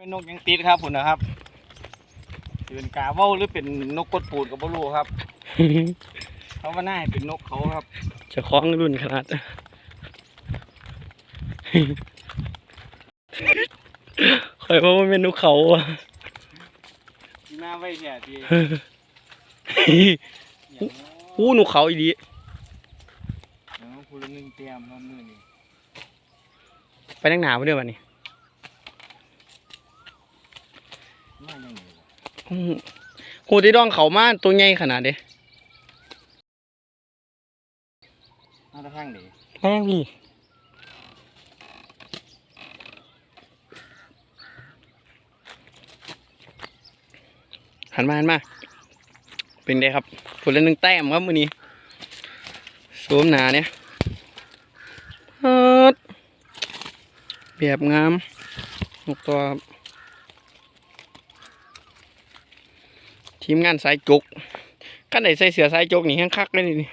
เป็นนกยังติดครับผมนะครับสิเป็นกาเว้าหรือเป็นนกกดปูดก็บ่รู้ครับเขาว่าน่าให้เป็นนกเขาครับ จะคล้องรุ่นขนาดคอยว่ามันเป็นนกเขาอะที่หน้าไว้เนี่ยที่อู้นกเขาอีดีอย่างนั้นคุณละหนึ่งเตรียมมามือนี่ไปนั่งหนาวเด้อวันนี้มาอย่างไงวะอื้อ หูที่ดองเขามาตัวใหญ่ขนาดเด้มาตะข้างไหนแม่งพี่หันมาหันมา เป็นไงครับผลละหนึ่งแต้มครับมือนี้สวมหนาเนี่ยฮัดแบบงามนกตัวครับ ทีมงานสายจุกกันไหนใส่เสือสายจุกนี่แห้งคักเลยนี่